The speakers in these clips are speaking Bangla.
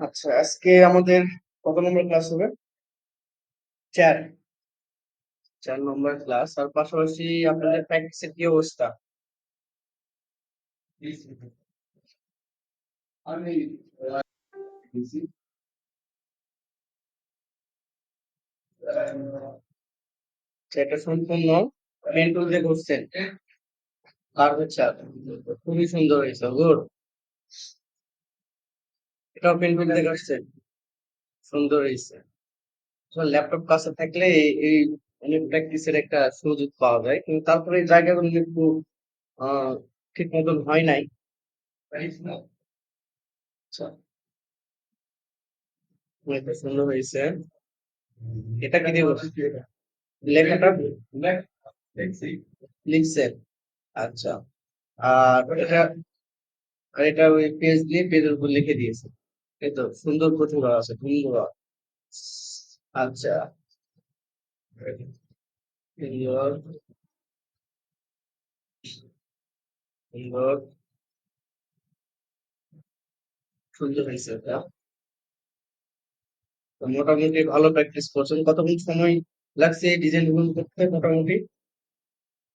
আচ্ছা আজকে আমাদের কত নম্বর ক্লাস হবে? চার। চার নম্বর ক্লাস আর পাশাপাশি আপনাদের প্র্যাকটিসের কি অবস্থা? আমি সেটা সম্পূর্ণ পেন্টুল দিয়ে করছেন। আর হচ্ছে খুবই সুন্দর হয়েছে, গুড। এটাও পেন্টুল দিয়ে করছেন। সুন্দর হয়েছে। ল্যাপটপ কাছে থাকলে এই- অনেক প্র্যাকটিসের একটা সুযোগ পাওয়া যায়। কিন্তু তারপরে জায়গাগুলো একটু ঠিক মতন হয় নাই। আচ্ছা। সুন্দর হয়েছে। এটা কি করছেন? লেখাটা দেখছি লিখছেন আচ্ছা। আর এটা আর এটা ওই পেজ দিয়ে পেজের উপর লিখে দিয়েছে। এই তো সুন্দর প্রতিভা আছে সুন্দর আচ্ছা। সুন্দর সুন্দর সুন্দর হয়েছে এটা। মোটামুটি ভালো প্র্যাকটিস করছেন। কতক্ষণ সময় লাগছে এই ডিজাইনগুলো করতে মোটামুটি?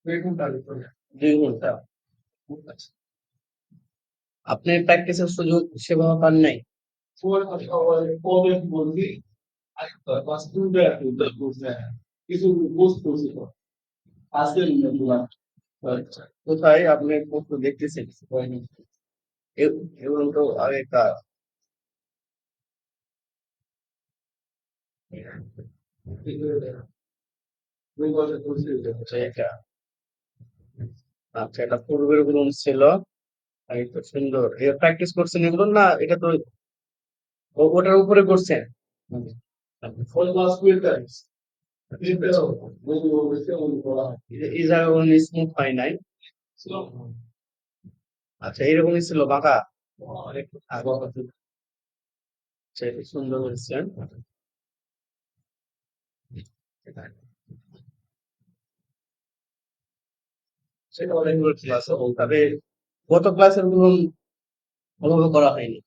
দুই ভিতরে দুই ঘণ্টা। আপনি প্র্যাকটিসের সুযোগ সেভাবে পান নাই? কিছু তো। আচ্ছা কোথায়? আপনি দেখতেছেন। এ- এগুলো তো আগেকার আচ্ছা এটা পূর্বেরগুলো ছিল এটা সুন্দর এটা প্র্যাকটিস করছেন এগুলো না এটা তো ওটার উপরে করছেন স্মুথ হয় নাই আচ্ছা এরকমই ছিল, বাঁকা। আচ্ছা সুন্দর হয়েছে। সেটা অনেকগুলো ক্লাস তবে গত ক্লাসেরগুলো ভালোভাবে করা হয়নি।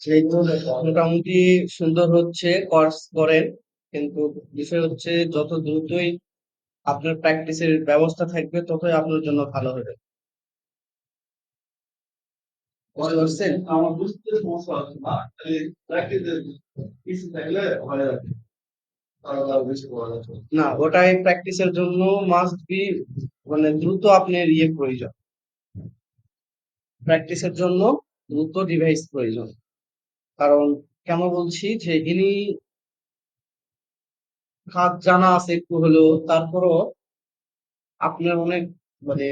সেই তো মোটামুটি সুন্দর হচ্ছে কোর্স করেন কিন্তু বিষয় হচ্ছে যত দ্রুতই আপনার প্র্যাকটিসের ব্যবস্থা থাকবে ততই আপনার জন্য ভালো হবে। আমার বুঝতে সমস্যা হচ্ছে না প্র্যাকটিসের কিছু থাকলে হয়ে যাবে তাহলে আর বেশি করা যাচ্ছে না। ওটাই প্র্যাকটিসের জন্য মাস্ট বি মানে দ্রুত আপনার ইয়ে প্রয়োজন। প্র্যাকটিসের জন্য দ্রুত ডিভাইস প্রয়োজন। কারণ কেন বলছি? যে ইনি কাজ জানা আছে একটু হলেও, তারপরও আপনার অনেক মানে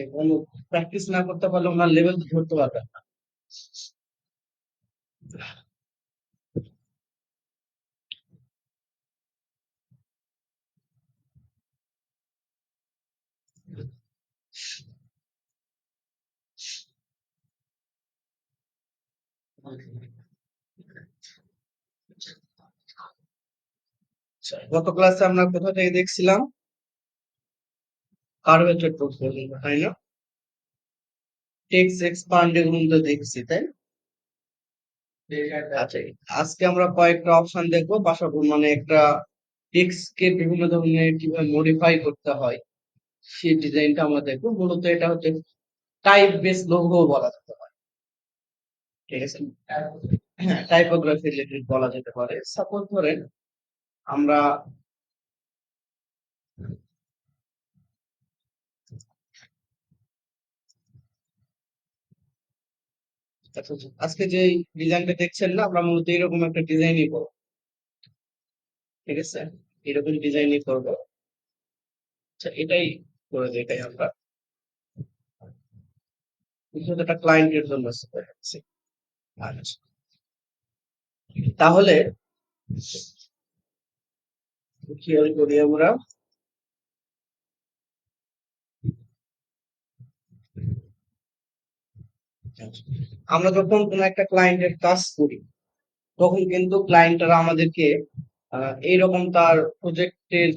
প্র্যাকটিস না করতে পারলে ওনার লেভেল ধরতে পারবেন না। গত ক্লাসে আমরা কোথা থেকে দেখছিলাম? কার্ভেটেড পোর্টফোলিও তাই না? টেক্স দেখছি, তাই আচ্ছা আজকে আমরা কয়েকটা অপশন দেখব পাশাপাশি মানে একটা টেক্সট কে বিভিন্ন ধরনের কীভাবে মডিফাই করতে হয়, সেই ডিজাইনটা আমরা দেখব। মূলত এটা হচ্ছে টাইপ বেস লোগো বলা যেতে পারে। ঠিক আছে টাইপোগ্রাফি রিলেটেড বলা যেতে পারে। সাপোজ ধরেন আমরা আজকে যে ডিজাইনটা দেখছেন না, আমরা মূলত এরকম একটা ডিজাইনই করব ঠিক আছে? এরকম ডিজাইনই করব। আচ্ছা এটাই করে দেখাই আমরা। বিশেষত একটা ক্লায়েন্টের জন্য তাহলে খেয়াল করি আমরা। আমরা যখন কোনো একটা ক্লায়েন্টের কাজ করি, তখন কিন্তু ক্লায়েন্টরা আমাদেরকে এইরকম তার প্রজেক্টের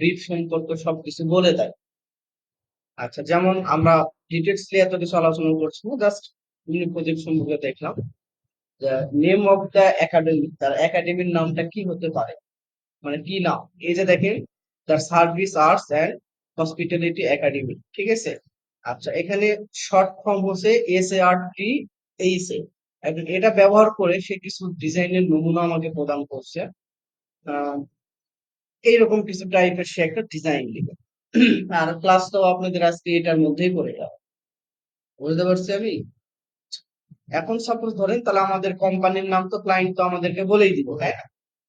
ব্রিফ সম্পর্কে সবকিছু বলে দেয়। আচ্ছা যেমন আমরা ডিটেলসলি এত কিছু আলোচনা করছি না জাস্ট প্রজেক্ট সম্পর্কে দেখলাম। নেম অফ দ্য একাডেমি তার একাডেমির নামটা কি হতে পারে? মানে কি নাম? এই যে দেখেন, তার service arts and hospitality academy ঠিক আছে? আচ্ছা এখানে শর্ট ফর্ম হচ্ছে S A R T H A এখন এটা ব্যবহার করে সে কিছু ডিজাইনের নমুনা আমাকে প্রদান করছে। এইরকম কিছু টাইপের সে একটা ডিজাইন দিবে আর ক্লাসটাও আপনাদের আজকে এটার মধ্যেই পড়ে যাবে। বুঝতে পারছি আমি? এখন সাপোজ ধরেন তাহলে আমাদের কোম্পানির নাম তো ক্লায়েন্ট তো আমাদেরকে বলেই দিব না?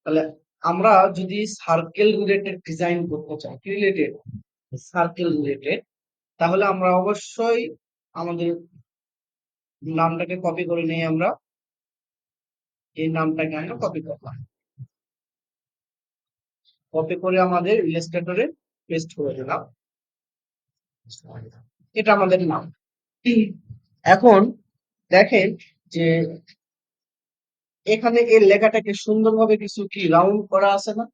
তাহলে আমরা যদি সার্কেল রিলেটেড ডিজাইন করতে চাই, কি রিলেটেড সার্কেল রিলেটেড তাহলে আমরা অবশ্যই আমাদের নামটাকে কপি করে নিয়ে আমরা এই নামটাকে আমরা কপি করলাম। কপি করে আমাদের ইলাস্ট্রেটরে পেস্ট করে দিলাম। এটা আমাদের নাম। এখন দেখেন যে এখানে এই লেখাটাকে সুন্দরভাবে কিছু কি রাউন্ড করা আছে না?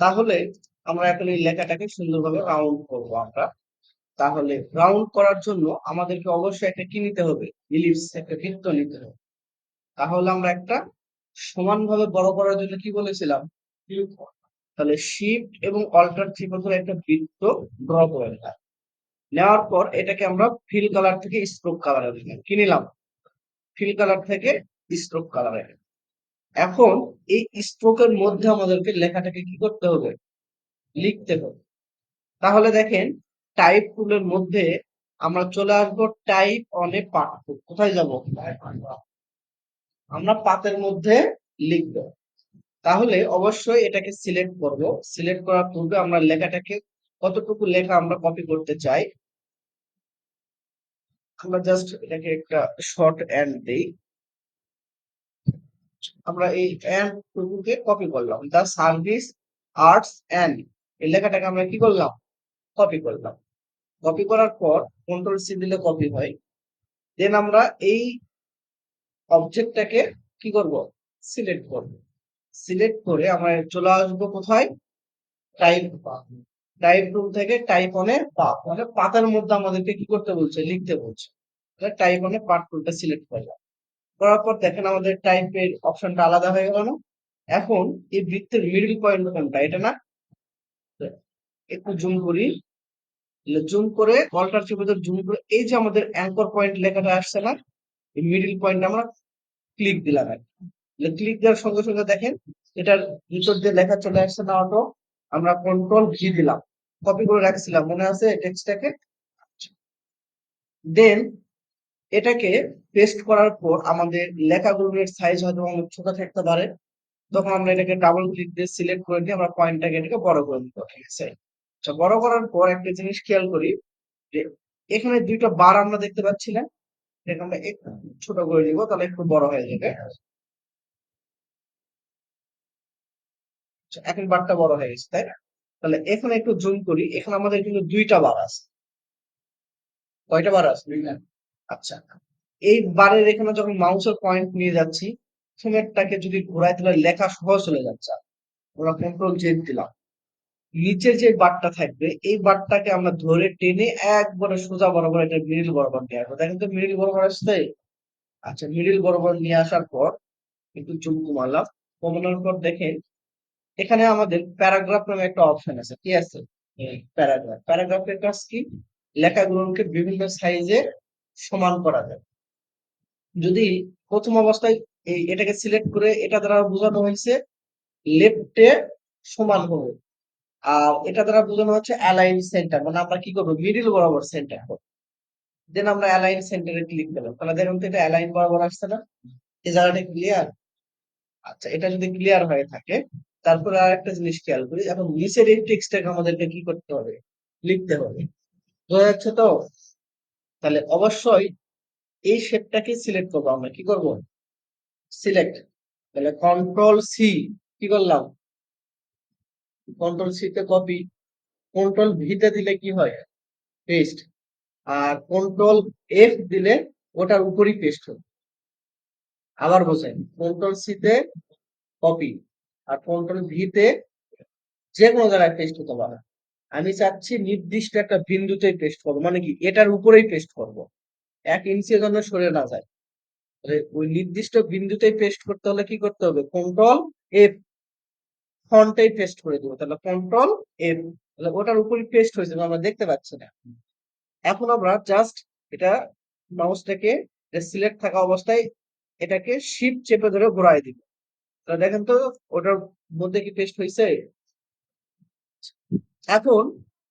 তাহলে আমরা এখন এই লেখাটাকে সুন্দরভাবে রাউন্ড করব আমরা। তাহলে রাউন্ড করার জন্য আমাদেরকে অবশ্যই একটা কি নিতে হবে? ইলিপস একটা বৃত্ত নিতে হবে। তাহলে আমরা একটা সমানভাবে বড় করার জন্য কি বলেছিলাম? তাহলে শিফট এবং অল্টার ধরে একটা বৃত্ত ড্র করে নিলাম। নেওয়ার পর এটাকে আমরা ফিল কালার থেকে স্ট্রোক কালারে কি নিলাম? ফিল কালার থেকে স্ট্রোক কালারে এখন এই স্ট্রোকের মধ্যে আমাদেরকে লেখাটাকে কি করতে হবে? লিখতে হবে। তাহলে দেখেন টাইপ টুলের মধ্যে আমরা চলে আসব টাইপ অন এ পার্ট কোথায় যাব? আমরা পাতের মধ্যে লিখব। তাহলে অবশ্যই এটাকে সিলেক্ট করব। সিলেক্ট করার পূর্বে আমরা লেখাটাকে, কতটুকু লেখা আমরা কপি করতে চাই আমরা জাস্ট এটাকে একটা শর্ট এন্ড দেই। আমরা এই এন্ড টুকুকে কপি করলাম। দা সার্ভিস আর্টস এন্ড এই লেখাটাকে আমরা কি করলাম? কপি করলাম। কপি করার পর কন্ট্রোল সি দিলে কপি হয়। দেন আমরা এই অবজেক্টটাকে কি করব? সিলেক্ট করব। সিলেক্ট করে আমরা চলে আসব কোথায়? টাইপ টাইপ রুম থেকে টাইপ অনে পাত মানে পাতার মধ্যে আমাদেরকে কি করতে বলছে? লিখতে বলছে। টাইপ অনে পার্ট টুলটা সিলেক্ট করলাম করার পর দেখেন আমাদের টাইপের অপশনটা আলাদা হয়ে গেল না। এখন এই বৃত্তের মিডল পয়েন্ট কোনটা? এটা না? একটু জুম করি। জুম করে অল্টার চিপে জুম করে, এই যে আমাদের অ্যাঙ্কর পয়েন্ট লেখাটা আসছে না, এই মিডল পয়েন্ট আমরা ক্লিক দিলাম ক্লিক দেওয়ার সঙ্গে সঙ্গে দেখেন, এটার ভিতর দিয়ে লেখা চলে আসছে না অটো আমরা কন্ট্রোল ভি দিলাম। কপি করে রাখছিলাম মনে আছে টেক্সটটাকে দেন এটাকে পেস্ট করার পর আমাদের লেখাগুলোর সাইজ হয়তো অনেক ছোট থাকতে পারে। তখন আমরা এটাকে ডাবল ক্লিক দিয়ে সিলেক্ট করে দিয়ে আমরা পয়েন্টটাকে এটাকে বড় করে দিতে ঠিক আছে? আচ্ছা বড় করার পর একটা জিনিস খেয়াল করি যে এখানে দুইটা বার আমরা দেখতে পাচ্ছি না এটা আমরা একটু ছোট করে দিব তাহলে একটু বড় হয়ে যাবে। আচ্ছা, এখন বারটা বড় হয়ে গেছে তাই না? তাহলে এখানে একটু জুম করি এখানে আমাদের কিন্তু দুইটা বার আছে। কয়টা বার আছে? আচ্ছা এই বারের এখানে যখন মাউসের পয়েন্ট নিয়ে যাচ্ছি ফিঙ্গারটাকে যদি ঘোরায় তাহলে লেখা সহজ চলে যাচ্ছে। আমরা কন্ট্রোল জেড দিলাম। নিচে যে বারটা থাকবে এই বারটাকে আমরা ধরে টেনে একবারে সোজা বরাবর এটা মিডিল বরাবর নিয়ে আসব। দেখেন তো মিডিল বরাবর আসতে আচ্ছা মিডিল বরাবর নিয়ে আসার পর একটু জুম কমালাম। কমানোর পর দেখেন এখানে আমাদের প্যারাগ্রাফ নামে একটা অপশন আছে কি আছে? প্যারাগ্রাফ। প্যারাগ্রাফের কাজ কি? লেখাগুলোকে বিভিন্ন সাইজে সমান করা যায়। যদি প্রথম অবস্থায় এই এটাকে সিলেক্ট করে এটা দ্বারা বোঝানো হয়েছে লেফটে সমান হবে। আর এটা দ্বারা বোঝানো হচ্ছে অ্যালাইন সেন্টার মানে আমরা কি করব? মিডিল বরাবর সেন্টার করব দেন আমরা অ্যালাইন সেন্টারে ক্লিক করলাম। তাহলে দেখুন তো এটা অ্যালাইন বরাবর আসছে না। এই জায়গাটা ক্লিয়ার আচ্ছা এটা যদি ক্লিয়ার হয়ে থাকে তারপরে আর একটা জিনিস খেয়াল করি, এখন নিচের এই আমাদেরকে কি করতে হবে? লিখতে হবে। বোঝা যাচ্ছে তো? তাহলে অবশ্যই এই শেপটাকে সিলেক্ট করব আমরা। কি করব? সিলেক্ট তাহলে কন্ট্রোল সি কি করলাম? কন্ট্রোল সি তে কপি কন্ট্রোল ভিতে দিলে কি হয়? পেস্ট আর কন্ট্রোল এফ দিলে ওটার উপরই পেস্ট হবে। আবার বোঝেন কন্ট্রোল সি তে কপি আর কন্ট্রোল ভিতে যে কোনো জায়গায় পেস্ট হতে পারে। আমি চাচ্ছি নির্দিষ্ট একটা বিন্দুতে পেস্ট করব মানে কি এটার উপরেই পেস্ট করব। এক ইঞ্চি জন্য সরে না যায়। ওই নির্দিষ্ট বিন্দুতেই পেস্ট করতে হলে কি করতে হবে? কন্ট্রোল এফ ফন্টেই পেস্ট করে দেবো। তাহলে কন্ট্রোল এফ তাহলে ওটার উপরই পেস্ট হয়েছে আমরা দেখতে পাচ্ছি না। এখন আমরা জাস্ট এটা মাউসটাকে সিলেক্ট থাকা অবস্থায় এটাকে শিপ চেপে ধরে ঘোরায় দিব। তো দেখেন তো, ওটার মধ্যে কি পেস্ট হয়েছে এখন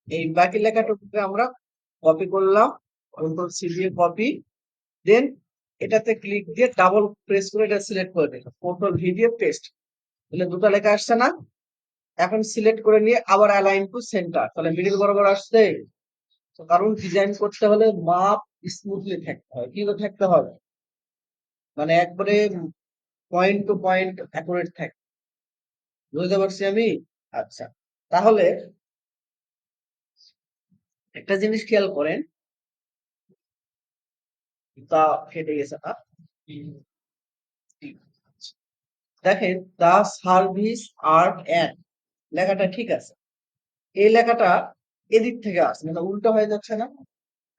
এই বাকি লেখাটুকুকে আমরা কপি করলাম কন্ট্রোল সি দিয়ে কপি দেন এটাতে ক্লিক দিয়ে ডাবল প্রেস করে এটা সিলেক্ট করে দিলাম। কন্ট্রোল ভি দিয়ে পেস্ট তাহলে দুটো লেখা আসছে না? এখন সিলেক্ট করে নিয়ে আবার অ্যালাইন টু সেন্টার তাহলে মিডিল বরাবর আসছে। কারণ ডিজাইন করতে হলে মাপ স্মুথলি থাকতে হয়। কি করে থাকতে হবে মানে একবারে পয়েন্ট টু পয়েন্ট অ্যাকুরেট থাকে। বুঝতে পারছি আমি? আচ্ছা তাহলে একটা জিনিস খেয়াল করেন। তা কেটে গেছে না দেখেন দা সার্ভিস আর্ট অ্যান্ড লেখাটা ঠিক আছে। এই লেখাটা এদিক থেকে আসছে মানে উল্টো হয়ে যাচ্ছে না।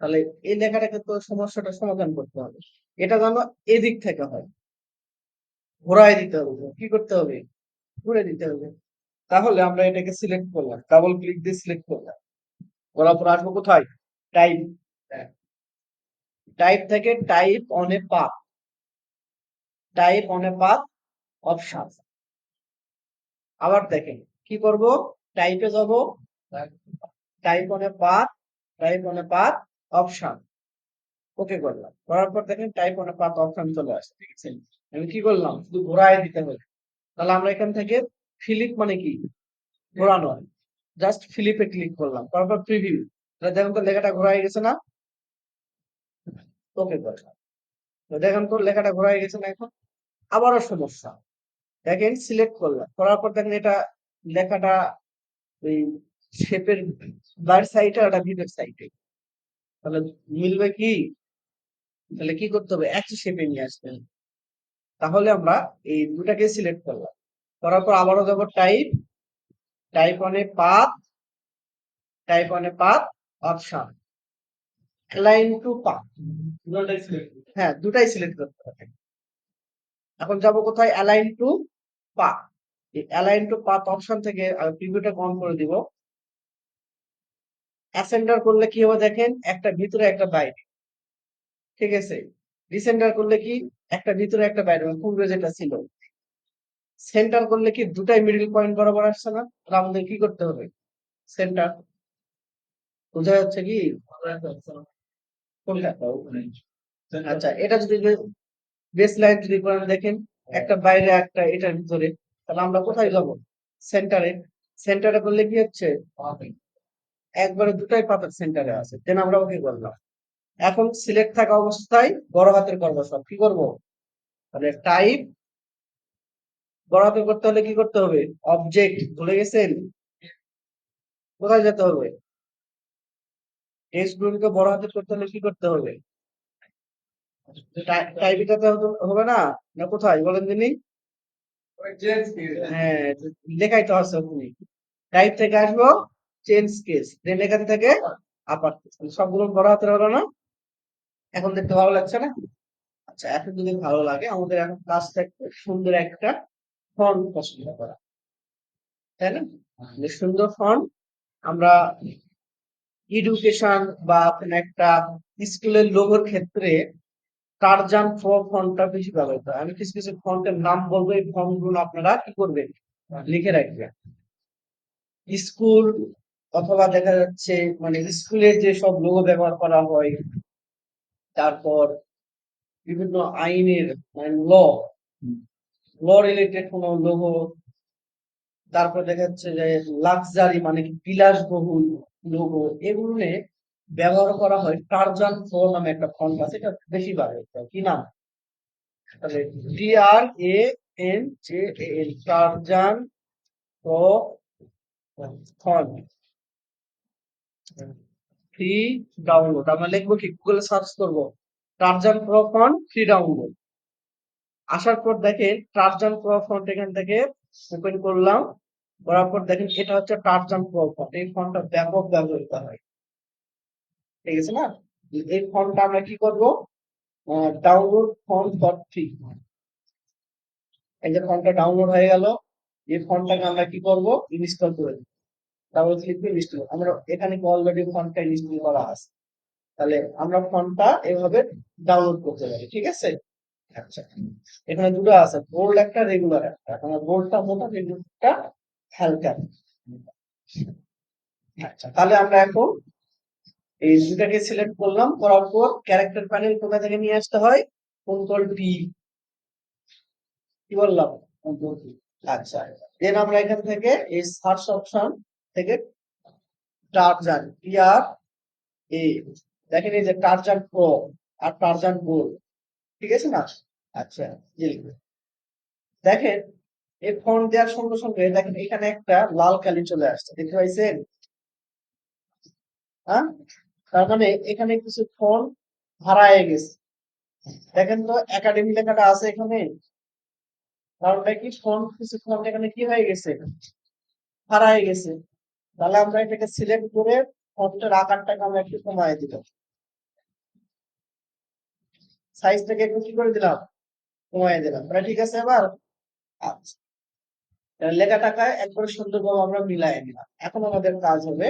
তাহলে এই লেখাটাকে তো সমস্যাটা সমাধান করতে হবে। এটা যেন এদিক থেকে হয়। ঘোরায় দিতে হবে। কি করতে হবে? ঘুরে দিতে হবে। তাহলে আমরা এটাকে সিলেক্ট করলাম। ডাবল ক্লিক দিয়ে সিলেক্ট করলাম। করার পর আসব কোথায়? টাইপ টাইপ থেকে type on a path type on a path option আবার দেখেন, কি করব? টাইপে যাব। Type on a path type on a path option okay করলাম। করার পর দেখেন type on a path option চলে আসছে ঠিক আছে? আমি কি করলাম? শুধু ঘোরায় দিতে হবে। তাহলে আমরা এখান থেকে ফিলিপ মানে কি? ঘোরানো জাস্ট ফিলিপে ক্লিক করলাম। তারপর প্রিভিউ তাহলে দেখেন তো লেখাটা ঘোরায় গেছে না? ওকে করলাম দেখেন তো লেখাটা ঘোরায় গেছে না এখন? আবারও সমস্যা। দেখেন সিলেক্ট করলাম। করার পর দেখেন এটা লেখাটা ওই শেপের বাইর সাইডে আর ভিতর সাইডে তাহলে মিলবে কি? তাহলে কি করতে হবে? একই শেপে নিয়ে আসবেন। তাহলে আমরা এই দুটাকে সিলেক্ট করলাম। করার পর আবারও দেবো type type on a path type on a path option align to path হ্যাঁ দুটাই সিলেক্ট করতে হবে। এখন যাব কোথায়? অ্যালাইন টু পাথ এই অ্যালাইন টু পাথ অপশন থেকে প্রিভিউটা কম করে দিব। অ্যাসেন্ডার করলে কি হবে দেখেন? একটা ভিতরে একটা বাইরে। ঠিক আছে? ডিসেন্ডার করলে কি? একটা ভিতরে একটা বাইরে পূর্বে যেটা ছিল। সেন্টার করলে কি? দুটাই মিডল পয়েন্ট বরাবর আসছে না? তাহলে আমাদের কি করতে হবে? সেন্টার বোঝা যাচ্ছে কি? আচ্ছা এটা যদি বেস লাইন যদি করেন দেখেন একটা বাইরে একটা এটার ভিতরে তাহলে আমরা কোথায় যাব? সেন্টারে সেন্টারে করলে কি হচ্ছে? একবারে দুটাই পাতার সেন্টারে আছে। দেন আমরা ওকে করলাম এখন সিলেক্ট থাকা অবস্থায় বড় হাতের করব সব কি করব? তাহলে টাইপ বড় হাতের করতে হলে কি করতে হবে? অবজেক্ট ভুলে গেছেন? কোথায় যেতে হবে? টেক্সট গুলোকে বড় হাতের করতে হলে কি করতে হবে? টাইপিটাতে হবে না? না কোথায়? বলেন দিনি হ্যাঁ লেখাই তো আছে ওখানে। টাইপ থেকে আসব চেঞ্জ কেস দেন এখান থেকে আপার সবগুলো বড় হাতের হলো না? এখন দেখতে ভালো লাগছে না? আচ্ছা এখন যদি ভালো লাগে। আমাদের এখন কাজ থাকবে সুন্দর একটা ফন্ট পছন্দ করা। তাই না? সুন্দর ফন্ট আমরা এডুকেশন বা কোনো একটা স্কুলের লোগোর ক্ষেত্রে টারজান ফন্টটা বেশি ব্যবহৃত হয়। আমি কিছু কিছু ফন্টের নাম বলব। এই ফন্টগুলো আপনারা কি করবেন? লিখে রাখবেন। স্কুল অথবা দেখা যাচ্ছে মানে স্কুলের যে সব লোগো ব্যবহার করা হয় তারপর বিভিন্ন আইনের ল ল রিলেটেড কোনো লোগো তারপর দেখা যাচ্ছে যে লাক্সারি মানে বিলাসবহুল লোগো এগুলো ব্যবহার করা হয় টারজান প্রো নামে একটা ফন্ট আছে, এটা বেশি হয়। কি নাম তাহলে T R A N J N Tarzan font free download আমরা লিখব কি? গুগলে সার্চ করব। Tarzan pro font free download আসার পর দেখেন টার্জান প্রো ফন্ট এখান থেকে ওপেন করলাম। করার পর দেখেন এটা হচ্ছে টার্জান প্রো ফন্ট এই ফন্টটা ব্যাপক ব্যবহৃত হয়। ঠিক আছে না? এই ফন্টটা আমরা কি করব? ডাউনলোড ফন্ট ডট থ্রি এই যে ফন্টটা ডাউনলোড হয়ে গেল। এই ফন্টটাকে আমরা কি করব? ইনস্টল করে দেব। ডাবল ক্লিক দিয়ে ইনস্টল আমরা এখানে অলরেডি ফন্টটা ইনস্টল করা আছে? তাহলে আমরা ফন্টটা এভাবে ডাউনলোড করতে পারি, ঠিক আছে? আচ্ছা। এখানে দুটো আছে বোল্ড একটা রেগুলার একটা। এখানে বোল্ডটা মোটা রেগুলারটা হালকা আচ্ছা তাহলে আমরা এখন এই দুটাকে সিলেক্ট করলাম, করার পর ক্যারেক্টার প্যানেল কোথা থেকে নিয়ে আসতে হয়? কন্ট্রোল টি কি বললাম? আচ্ছা দেন আমরা এখান থেকে এই সার্চ অপশন থেকে টারজান টি আর এ দেখেন এই যে টারজান প্রো আর টারজান গোল্ড ঠিক আছে না? আচ্ছা। দেখেন, এই ফন্ট দেওয়ার সঙ্গে সঙ্গে দেখেন এখানে একটা লাল কালি চলে আসছে, দেখতে পাইছেন? হ্যাঁ? তার মানে এখানে কিছু ফন্ট হারায় গেছে। দেখেন তো একাডেমি লেখাটা আছে এখানে। কারণটা কি ফন্ট কিছু ফন্ট এখানে কি হয়ে গেছে? হারায় গেছে। তাহলে আমরা এটাকে সিলেক্ট করে ফন্টের আকারটাকে আমরা একটু কমায় দিলাম। সাইজটাকে একটু কি করে দিলাম? কমায় দিলাম। তাহলে ঠিক আছে এবার? আচ্ছা। লেখাটাকে একবারে সুন্দরভাবে আমরা মিলাই নিলাম। এখন আমাদের কাজ হবে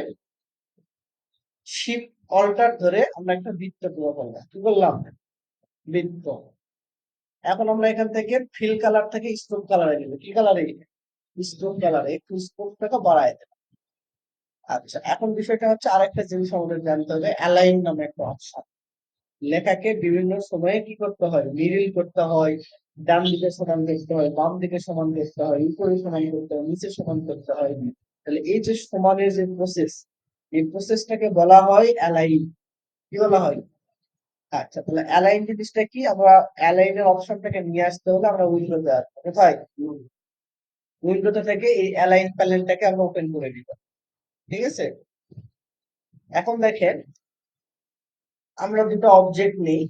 শিপ অল্টার ধরে আমরা একটা বৃত্ত করলাম। কি করলাম? বৃত্ত। এখন আমরা এখান থেকে ফিল কালার থেকে স্টোন কালারে নিব। কি কালারে স্টোন কালারে একটু স্টোনটাকে বাড়ায় আচ্ছা এখন বিষয়টা হচ্ছে আরেকটা জিনিস আমাদের জানতে হবে অ্যালাইন নামে একটা অপশন লেখাকে বিভিন্ন সময়ে কি করতে হয়? মিডিল করতে হয়, ডান দিকে সমান করতে হয়, বাম দিকে সমান করতে হয়, উপরে সমান করতে হয়, নিচে সমান করতে হয়। তাহলে এই যে সমানের যে প্রসেস এই প্রসেসটাকে বলা হয় অ্যালাইন কি বলা হয়? আচ্ছা তাহলে অ্যালাইন জিনিসটা কি? আমরা অ্যালাইনের অপশনটাকে নিয়ে আসতে হলে আমরা উইন্ডোতে আসব। কোথায় উইন্ডোতে থেকে এই অ্যালাইন প্যানেলটাকে আমরা ওপেন করে দিব ঠিক আছে? এখন দেখেন আমরা দুটো অবজেক্ট নেই।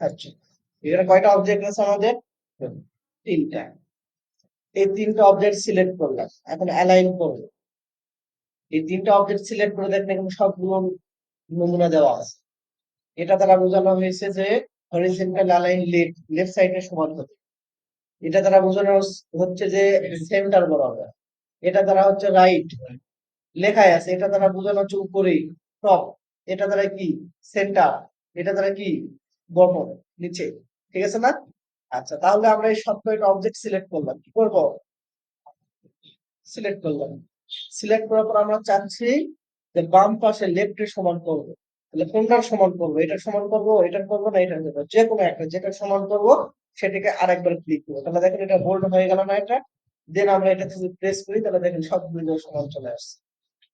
আচ্ছা এখানে কয়টা অবজেক্ট আছে আমাদের? তিনটা। এই তিনটা অবজেক্ট সিলেক্ট করলাম, এখন অ্যালাইন করব। এই তিনটা অবজেক্ট সিলেক্ট করে দেখেন এখানে সবগুলো নমুনা দেওয়া আছে। এটা দ্বারা বোঝানো হয়েছে যে হরিজন্টাল অ্যালাইন লেফট লেফট সাইডে সমান হবে এটা দ্বারা বোঝানো হচ্ছে যে সেন্টার বরাবর। এটা দ্বারা হচ্ছে রাইট লেখাই আছে, এটা দ্বারা বোঝানো হচ্ছে উপরে টপ এটা দ্বারা কি? সেন্টার এটা দ্বারা কি? বটম নিচে। ঠিক আছে না? আচ্ছা তাহলে আমরা এই সব অবজেক্ট সিলেক্ট করলাম। কি করব? সিলেক্ট করলাম। সিলেক্ট করার পর আমরা চাচ্ছি যে বাম পাশে লেফটের সমান করব। তাহলে কোনটার সমান করব? এটা সমান করব এটা করব না এটার করব? যে কোনো একটা, যেটা সমান করব, সেটাকে আরেকবার ক্লিক করব। তাহলে দেখেন এটা বোল্ড হয়ে গেল না এটা? দেন আমরা এটা যদি প্রেস করি, তাহলে দেখেন সব সবগুলো সমান চলে আসছে।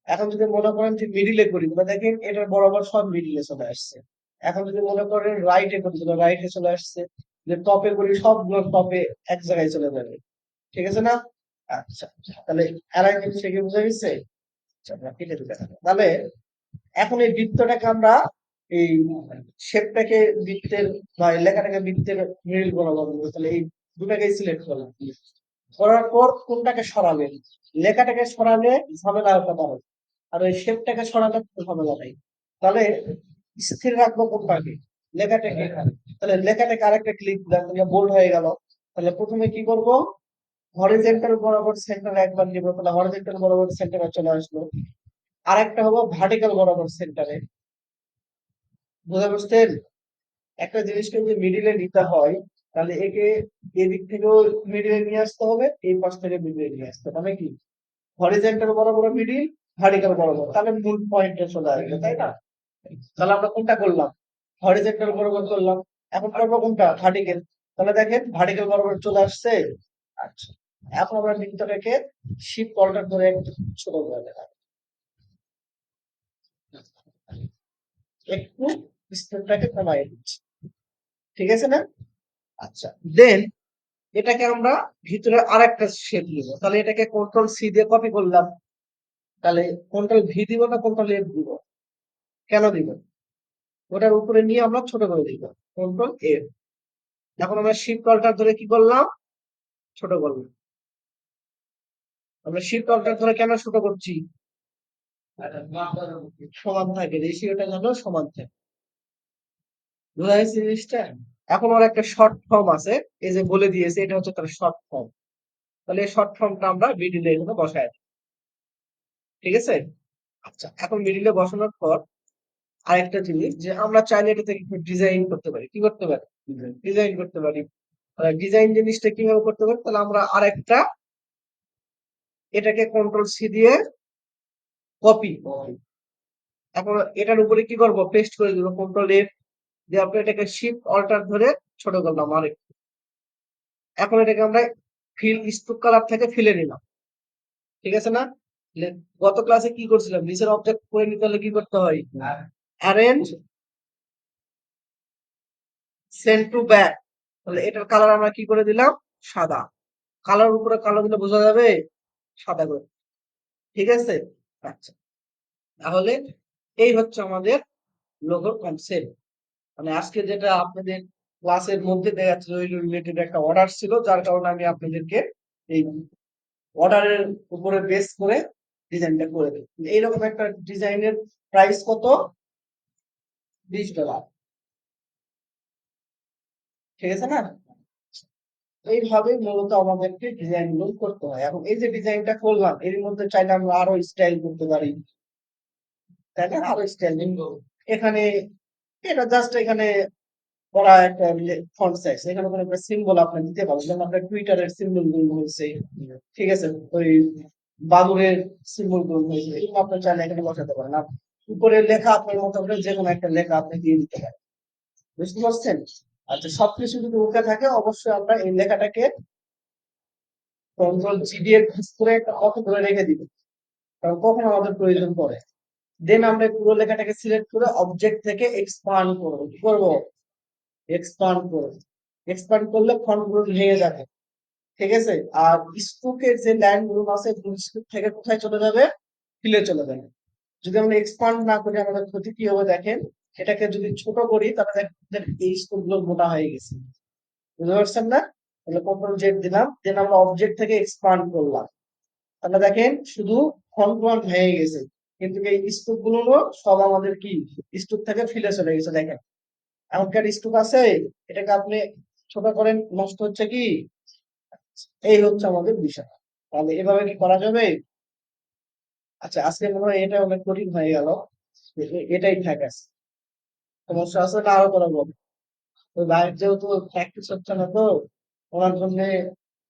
এখন যদি মনে করেন যে মিডিলে করি, তাহলে দেখেন এটার বরাবর সব মিডিলে চলে আসছে। এখন যদি মনে করেন রাইটে করি, তাহলে রাইটে চলে আসছে। যে টপে করি সবগুলো টপে এক জায়গায় চলে যাবে। ঠিক আছে না? আচ্ছা তাহলে অ্যালাইনমেন্ট থেকে বুঝা গেছে? আচ্ছা, আমরা কেটে দিতে তাহলে এখন এই বৃত্তটাকে আমরা এই শেপটাকে বৃত্তের বা লেখাটাকে বৃত্তের মিডিল বরাবর। তাহলে এই দুটাকে সিলেক্ট করলাম। করার পর কোনটাকে সরাবেন লেখাটাকে সরালে ঝামেলা হতে পারে। আর ওই শেপটাকে সরালে ঝামেলা নাই। তাহলে স্থির রাখব কোনটাকে? লেখাটাকে তাহলে লেখাটাকে আরেকটা ক্লিক দিলাম বোল্ড হয়ে গেল। তাহলে প্রথমে কি করব? হরিজেন্টাল বরাবর সেন্টারে একবার নিব, তাহলে হরিজেন্টাল বরাবর সেন্টারে চলে আসলো। আরেকটা হব ভার্টিক্যাল বরাবর সেন্টারে বুঝতে পারছেন একটা জিনিসকে যদি মিডিলে নিতে হয়, তাহলে একে এদিক থেকেও মিডিলে নিয়ে আসতে হবে, এই পাশ থেকে মিডিলে নিয়ে আসতে হবে মানে কি? হরিজেন্টাল বরাবর মিডিল ভার্টিক্যাল বরাবর, তাহলে মূল পয়েন্টে চলে আসবে, তাই না? তাহলে আমরা কোনটা করলাম? হরিজেন্টাল বরাবর করলাম। এখন করব কোনটা? ভার্টিক্যাল তাহলে দেখেন ভার্টিক্যাল বরাবর চলে আসছে। আচ্ছা। এখন আমরা বৃত্তটাকে শিপ অল্টার ধরে একটু ছোট করে দেখাবো। একটু স্পেসটাকে কমাই দিচ্ছি। ঠিক আছে না? আচ্ছা। দেন এটাকে আমরা ভিতরে আরেকটা শেপ নিব। তাহলে এটাকে কন্ট্রোল সি দিয়ে কপি করলাম। তাহলে কন্ট্রোল ভি দিব না কন্ট্রোল এফ দিব? কেন দিব? ওটার উপরে নিয়ে আমরা ছোট করে দিব কন্ট্রোল এফ এখন আমরা শিফট অল্টার ধরে কি করলাম? ছোট করলাম। আমরা শিফট অল্টার ধরে কেন ছোট করছি? সমান থাকে রেশিওটা যেন সমান থাকে। বোঝা যাচ্ছে জিনিসটা? এখন ওর একটা শর্ট ফর্ম আছে। এই যে বলে দিয়েছে, এটা হচ্ছে তার শর্ট ফর্ম তাহলে এই শর্ট ফর্মটা আমরা মিডিলে এখানে বসায়। ঠিক আছে? আচ্ছা এখন মিডিলে বসানোর পর আরেকটা জিনিস যে আমরা চাইলে এটা থেকে ডিজাইন করতে পারি। কি করতে পারি? ডিজাইন করতে পারি। ডিজাইন জিনিসটা কীভাবে করতে পারি? তাহলে আমরা আরেকটা এটাকে কন্ট্রোল সি দিয়ে কপি এখন এটার উপরে কি করব? পেস্ট করে দিব। কন্ট্রোল এফ দিয়ে আপনি এটাকে শিফট অল্টার ধরে ছোট করলাম আরেক। এখন এটাকে আমরা ফিল স্ট্রোক কালার থেকে ফিলে নিলাম। ঠিক আছে না? গত ক্লাসে কি করছিলাম? নিচের অবজেক্ট করে নিতে হলে কি করতে হয়। Arrange send to back. তাহলে এটার কালার আমরা কি করে দিলাম? সাদা। কালার উপরে কালো দিলে বোঝা যাবে সাদা করে। ঠিক আছে? আচ্ছা। তাহলে এই হচ্ছে আমাদের লোগোর কনসেপ্ট মানে আজকে যেটা আপনাদের ক্লাসের মধ্যে দেখা যাচ্ছে ওই রিলেটেড একটা অর্ডার ছিল, যার কারণে আমি আপনাদেরকে এই অর্ডারের উপরে বেস করে ডিজাইনটা করে দিই এইরকম একটা ডিজাইনের প্রাইস কত? বিশ ডলার ঠিক আছে না? এইভাবে মূলত আমাদেরকে ডিজাইনগুলো করতে হয়। এখন এই যে ডিজাইনটা করলাম, এর মধ্যে চাইলে আমরা আরও স্টাইল করতে পারি। তাই আরও স্টাইল এখানে এটা জাস্ট এখানে করা একটা ফন্ট সাইজ এখানে কোনো একটা সিম্বল আপনি দিতে পারেন। যেমন আপনার টুইটারের সিম্বলগুলো হয়েছে। ঠিক আছে? ওই বাদুরের সিম্বলগুলো হয়েছে। এগুলো আপনি চাইলে এখানে বসাতে পারেন। উপরে লেখা আপনার মতো করে যে কোনো একটা লেখা আপনি দিয়ে দিতে পারেন। বুঝতে পারছেন? আচ্ছা সবকিছু যদি ওকে থাকে, অবশ্যই আমরা এই লেখাটাকে কন্ট্রোল জি দিয়ে করে একটা অফ ধরে রেখে দিব। কারণ কখন আমাদের প্রয়োজন পড়ে। দেন আমরা পুরো লেখাটাকে সিলেক্ট করে অবজেক্ট থেকে এক্সপান্ড করব। কি করব? এক্সপান্ড করব। এক্সপান্ড করলে ফন্টগুলো ভেঙে যাবে। ঠিক আছে? আর স্ট্রোকের যে ল্যান্ডগুলো আছে স্ট্রোক থেকে কোথায় চলে যাবে? ফিলে চলে যাবে। যদি আমরা এক্সপান্ড না করি, আমাদের ক্ষতি কি হবে দেখেন? এটাকে যদি ছোট করি, তাহলে দেখেন এই স্কুলগুলো মোটা হয়ে গেছে। বুঝতে পারছেন না? তাহলে কন্ট্রোল জেড দিলাম দেন আমরা অবজেক্ট থেকে এক্সপান্ড করলাম। তাহলে দেখেন শুধু ফন্ট হয়ে গেছে। কিন্তু এই স্টুকগুলো সব আমাদের কি? স্টুক থেকে ফিলে চলে গেছে, দেখেন। এমনকার স্টুক আছে, এটাকে আপনি ছোট করেন, নষ্ট হচ্ছে কি? এই হচ্ছে আমাদের বিষয়। তাহলে এভাবে কি করা যাবে? আচ্ছা আজকে মনে হয় এটা অনেক কঠিন হয়ে গেল। এটাই থাক আছে। সমস্যা আছে না আরও করা বলব তো ভাইয়ের যেহেতু প্র্যাকটিস হচ্ছে না তো, ওনার জন্য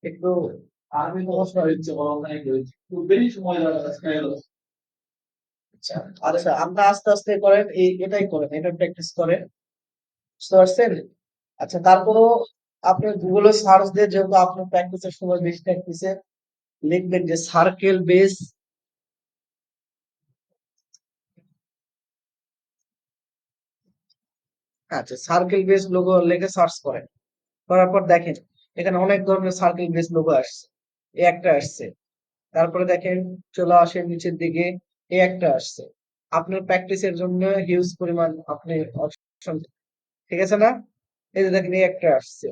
একটু আমি সমস্যা হচ্ছে বড় খুব বেশি সময় লাগে আজকে এলো। আচ্ছা আচ্ছা আমরা আস্তে আস্তে করেন এই এটাই করেন, এটা প্র্যাকটিস করেন। বুঝতে পারছেন? আচ্ছা তারপরও আপনি গুগলে সার্চ দিয়ে যেহেতু আপনার প্র্যাকটিসের সময় বেশি প্র্যাকটিসে লিখবেন যে সার্কেল বেস আচ্ছা সার্কেল বেস লোগো লিখে সার্চ করেন। করার পর দেখেন, এখানে অনেক ধরনের সার্কেল বেস লোগো আসছে। এই একটা আসছে। তারপরে দেখেন, চলে আসে নিচের দিকে এই একটা আসছে। আপনার প্র্যাকটিসের জন্য হিউজ পরিমাণ আপনি অপশন ঠিক আছে না? এই যে দেখেন এই একটা আসছে।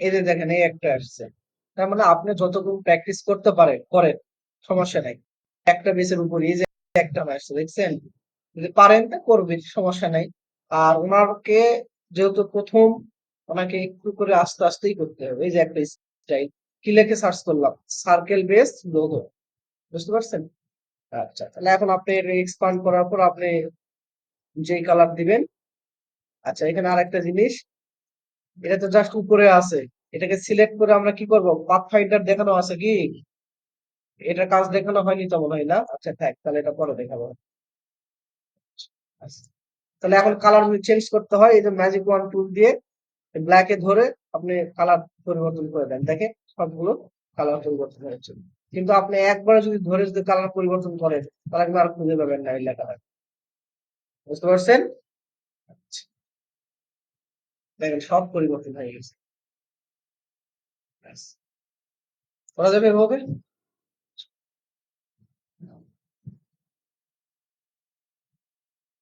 এই যে দেখেন এই একটা আসছে। তার মানে আপনি যতক্ষণ প্র্যাকটিস করতে পারেন, করেন, সমস্যা নাই। একটা বেসের উপর, এই যে একটা আসছে দেখছেন? যদি পারেন তা করবেন, সমস্যা নাই। আর ওনাকে যেহেতু প্রথম ওনাকে একটু করে আস্তে আস্তেই করতে হবে। এই যে একটা স্টাইল। কি সার্চ করলাম? সার্কেল বেস লোগো বুঝতে পারছেন? আচ্ছা তাহলে এখন আপনি এক্সপান্ড করার পর আপনি যেই কালার দিবেন। আচ্ছা এখানে আরেকটা জিনিস। এটা তো জাস্ট উপরে আছে। এটাকে সিলেক্ট করে আমরা কি করব? পাথ ফাইন্ডার দেখানো আছে কি? এটা কাজ দেখানো হয়নি তো মনে হয় না? আচ্ছা থাক, তাহলে এটা পরে দেখাবো। আচ্ছা, তাহলে এখন কালার চেঞ্জ করতে হয়, এই যে ম্যাজিক ওয়ান টুল দিয়ে ব্ল্যাকে ধরে আপনি কালার পরিবর্তন করে দেন। দেখে সবগুলো কালার পরিবর্তন হয়েছে। কিন্তু আপনি একবারে যদি ধরে যদি কালার পরিবর্তন করেন, তাহলে আপনি আর খুঁজে পাবেন না এই লেখাটা। বুঝতে পারছেন? আচ্ছা, দেখেন, সব পরিবর্তন হয়ে গেছে। করা যাবে এভাবে?